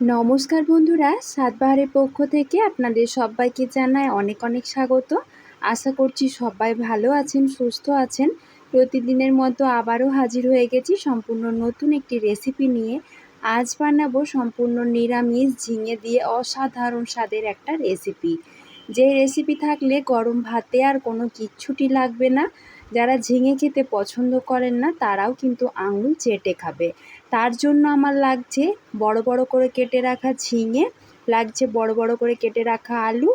নমস্কার বন্ধুরা, সাতবাহারের পক্ষ থেকে আপনাদের সবাইকে জানায় অনেক অনেক স্বাগত। আশা করছি সবাই ভালো আছেন, সুস্থ আছেন। প্রতিদিনের মতো আবারও হাজির হয়ে গেছি সম্পূর্ণ নতুন একটি রেসিপি নিয়ে। আজ বানাবো সম্পূর্ণ নিরামিষ ঝিঙে দিয়ে অসাধারণ স্বাদের একটা রেসিপি যে রেসিপি থাকলে গরম ভাতে আর কোনো কিচ্ছুটি লাগবে না। যারা ঝিঙে খেতে পছন্দ করেন না, তারাও কিন্তু আঙুল চেটে খাবে। তার জন্য আমার লাগছে বড় বড় করে কেটে রাখা ঝিঙে, লাগছে বড় বড় করে কেটে রাখা আলু,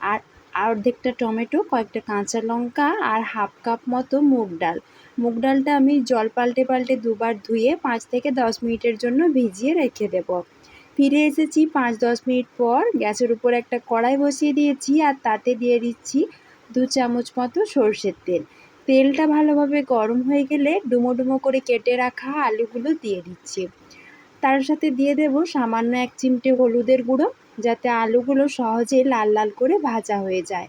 আর অর্ধেকটা টমেটো, কয়েকটা কাঁচা লঙ্কা আর হাফ কাপ মতো মুগ ডাল। মুগ ডালটা আমি জল পাল্টে পাল্টে দুবার ধুয়ে পাঁচ থেকে দশ মিনিটের জন্য ভিজিয়ে রেখে দেব। ফিরে এসেছি পাঁচ দশ মিনিট পর, গ্যাসের উপর একটা কড়াই বসিয়ে দিয়েছি আর তাতে দিয়ে দিচ্ছি দু চামচ মতো সর্ষের তেল। তেলটা ভালোভাবে গরম হয়ে গেলে ডুমো ডুমো করে কেটে রাখা আলুগুলো দিয়ে দিচ্ছি। তার সাথে দিয়ে দেব সামান্য এক চিমটে হলুদের গুঁড়ো, যাতে আলুগুলো সহজে লাল লাল করে ভাজা হয়ে যায়।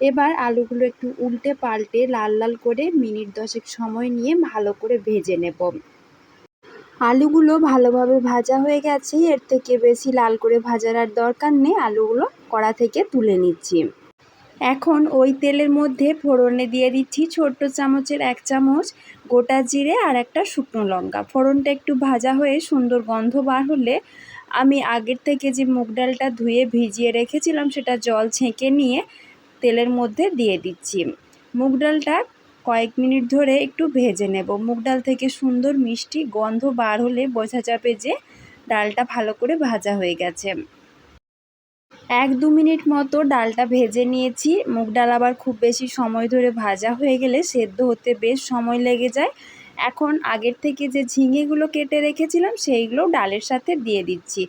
এবার আলুগুলো একটু উল্টে পাল্টে লাল লাল করে মিনিট দশেক সময় নিয়ে ভালো করে ভেজে নেব। আলুগুলো ভালোভাবে ভাজা হয়ে গেছে, এর থেকে বেশি লাল করে ভাজার আর দরকার নেই। আলুগুলো কড়া থেকে তুলে নিচ্ছি। এখন ওই তেলের মধ্যে ফোড়নে দিয়ে দিচ্ছি ছোট্ট চামচের এক চামচ গোটা জিরে আর একটা শুকনো লঙ্কা। ফোড়নটা একটু ভাজা হয়ে সুন্দর গন্ধ বার হলে আমি আগের থেকে যে মুগ ডালটা ধুয়ে ভিজিয়ে রেখেছিলাম সেটা জল ছেঁকে নিয়ে তেলের মধ্যে দিয়ে দিচ্ছি। মুগ ডালটা কয়েক মিনিট ধরে একটু ভেজে নেব। মুগ ডাল থেকে সুন্দর মিষ্টি গন্ধ বার হলে বোঝা যাবে যে ডালটা ভালো করে ভাজা হয়ে গেছে। এক দু মিনিট মতো ডালটা ভেজে নিয়েছি। মুগ ডাল আবার খুব বেশি সময় ধরে ভাজা হয়ে গেলে সেদ্ধ হতে বেশ সময় লেগে যায়। এখন আগের থেকে যে ঝিঙেগুলো কেটে রেখেছিলাম সেইগুলো ডালের সাথে দিয়ে দিচ্ছি।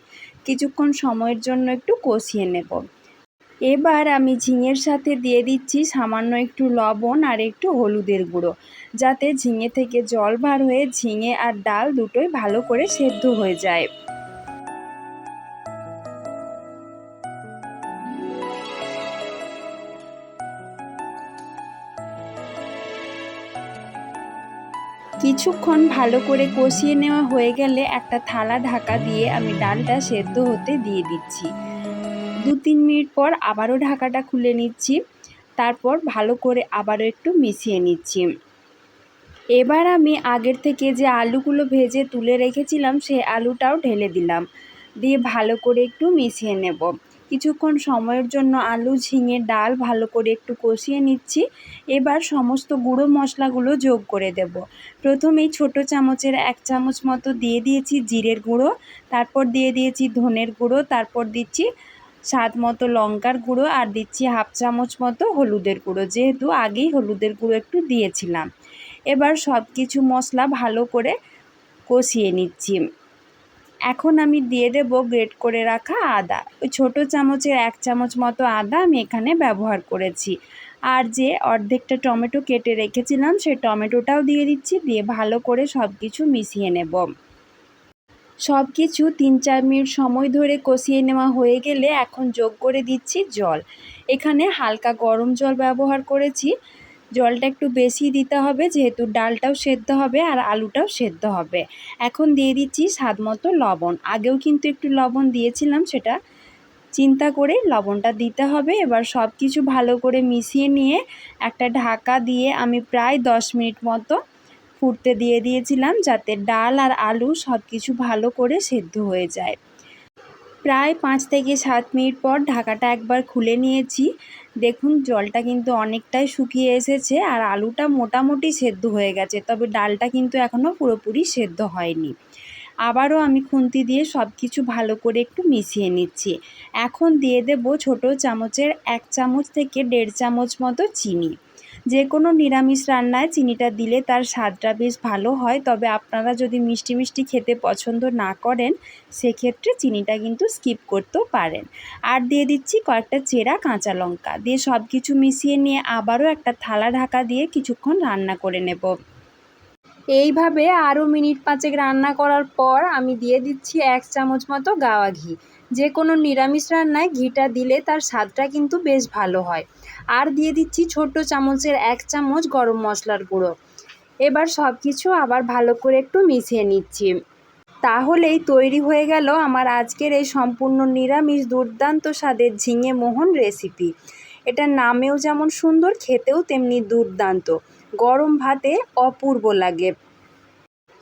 কিছুক্ষণ সময়ের জন্য একটু কষিয়ে নেব। এবার আমি ঝিঙের সাথে দিয়ে দিচ্ছি সামান্য একটু লবণ আর একটু হলুদের গুঁড়ো। যাতে ঝিঙে থেকে জল বার হয়ে ঝিঙে আর ডাল দুটোই ভালো করে সেদ্ধ হয়ে যায়। কিছুক্ষণ ভালো করে কষিয়ে নেওয়া হয়ে গেলে একটা থালা ঢাকা দিয়ে আমি ডালটা সেদ্ধ হতে দিয়ে দিচ্ছি। দু তিন মিনিট পর আবারও ঢাকাটা খুলে নিচ্ছি। তারপর ভালো করে আবারও একটু মিশিয়ে নিচ্ছি। এবার আমি আগের থেকে যে আলুগুলো ভেজে তুলে রেখেছিলাম সেই আলুটাও ঢেলে দিলাম। দিয়ে ভালো করে একটু মিশিয়ে নেব। কিছুক্ষণ সময়ের জন্য আলু, ঝিঙে, ডাল ভালো করে একটু কষিয়ে নিচ্ছি। এবার সমস্ত গুঁড়ো মশলাগুলো যোগ করে দেব। প্রথমেই ছোট চামচের এক চামচ মতো দিয়ে দিয়েছি জিরের গুঁড়ো, তারপর দিয়ে দিয়েছি ধনের গুঁড়ো, তারপর দিচ্ছি স্বাদ মতো লঙ্কার গুঁড়ো, আর দিচ্ছি হাফ চামচ মতো হলুদের গুঁড়ো, যেহেতু আগেই হলুদের গুঁড়ো একটু দিয়েছিলাম। এবার সব কিছু মশলা ভালো করে কষিয়ে নিচ্ছি। এখন আমি দিয়ে দেব গ্রেট করে রাখা আদা। ওই ছোটো চামচের এক চামচ মতো আদা আমি এখানে ব্যবহার করেছি। আর যে অর্ধেকটা টমেটো কেটে রেখেছিলাম, সেই টমেটোটাও দিয়ে দিচ্ছি, দিয়ে ভালো করে সব কিছু মিশিয়ে নেব। সব কিছু তিন চার মিনিট সময় ধরে কষিয়ে নেওয়া হয়ে গেলে এখন যোগ করে দিচ্ছি জল। এখানে হালকা গরম জল ব্যবহার করেছি। জলটা একটু বেশি দিতে হবে, যেহেতু ডালটাও সেদ্ধ হবে আর আলুটাও সেদ্ধ হবে। এখন দিয়ে দিচ্ছি স্বাদ মতো লবণ। আগেও কিন্তু একটু লবণ দিয়েছিলাম, সেটা চিন্তা করে লবণটা দিতে হবে। এবার সব কিছু ভালো করে মিশিয়ে নিয়ে একটা ঢাকা দিয়ে আমি প্রায় দশ মিনিট মতো ফুটতে দিয়ে দিয়েছিলাম, যাতে ডাল আর আলু সব কিছু ভালো করে সেদ্ধ হয়ে যায়। প্রায় পাঁচ থেকে সাত মিনিট পর ঢাকাটা একবার খুলে নিয়েছি। দেখুন, জলটা কিন্তু অনেকটাই শুকিয়ে এসেছে আর আলুটা মোটামুটি সেদ্ধ হয়ে গেছে, তবে ডালটা কিন্তু এখনও পুরোপুরি সেদ্ধ হয়নি। আবারও আমি খুন্তি দিয়ে সব কিছু ভালো করে একটু মিশিয়ে নিচ্ছি। এখন দিয়ে দেব ছোট চামচের এক চামচ থেকে দেড় চামচ মতো চিনি। যে কোনো নিরামিষ রান্নায় চিনিটা দিলে তার স্বাদটা বেশ ভালো হয়। তবে আপনারা যদি মিষ্টি মিষ্টি খেতে পছন্দ না করেন, সেক্ষেত্রে চিনিটা কিন্তু স্কিপ করতেও পারেন। আর দিয়ে দিচ্ছি কয়েকটা চেরা কাঁচা লঙ্কা। দিয়ে সব কিছু মিশিয়ে নিয়ে আবারও একটা থালা ঢাকা দিয়ে কিছুক্ষণ রান্না করে নেব। এইভাবে আরও মিনিট পাঁচেক রান্না করার পর আমি দিয়ে দিচ্ছি এক চামচ মতো গাওয়া ঘি। যে কোনো নিরামিষ রান্নায় ঘিটা দিলে তার স্বাদটা কিন্তু বেশ ভালো হয়। আর দিয়ে দিচ্ছি ছোট্ট চামচের এক চামচ গরম মশলার গুঁড়ো। এবার সব কিছু আবার ভালো করে একটু মিশিয়ে নিচ্ছি। তাহলেই তৈরি হয়ে গেল আমার আজকের এই সম্পূর্ণ নিরামিষ দুর্দান্ত স্বাদের ঝিঙে মোহন রেসিপি। এটা নামেও যেমন সুন্দর, খেতেও তেমনি দুর্দান্ত। গরম ভাতে অপূর্ব লাগে।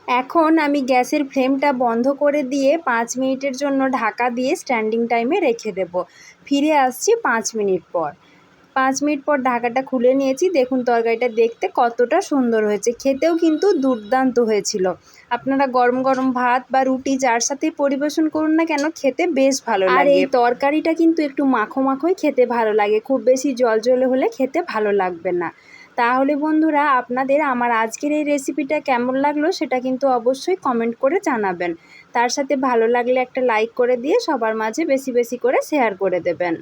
এখন আমি গ্যাসের ফ্লেমটা বন্ধ করে দিয়ে পাঁচ মিনিটের জন্য ঢাকা দিয়ে স্ট্যান্ডিং টাইমে রেখে দেব। ফিরে আসছি পাঁচ মিনিট পর। পাঁচ মিনিট পর ঢাকাটা খুলে নিয়েছি। দেখুন তরকারিটা দেখতে কতটা সুন্দর হয়েছে। খেতেও কিন্তু দুর্দান্ত হয়েছিল। আপনারা গরম গরম ভাত বা রুটি যার সাথেই পরিবেশন করুন না কেন খেতে বেশ ভালো লাগে। আর এই তরকারিটা কিন্তু একটু মাখো মাখোই খেতে ভালো লাগে। খুব বেশি জল জলে হলে খেতে ভালো লাগবে না। তাহলে বন্ধুরা আপনাদের আমার আজকের এই রেসিপিটা কেমন লাগল সেটা কিন্তু অবশ্যই কমেন্ট করে জানাবেন। তার সাথে ভালো লাগলে একটা লাইক করে দিয়ে সবার মাঝে বেশি বেশি করে শেয়ার করে দেবেন।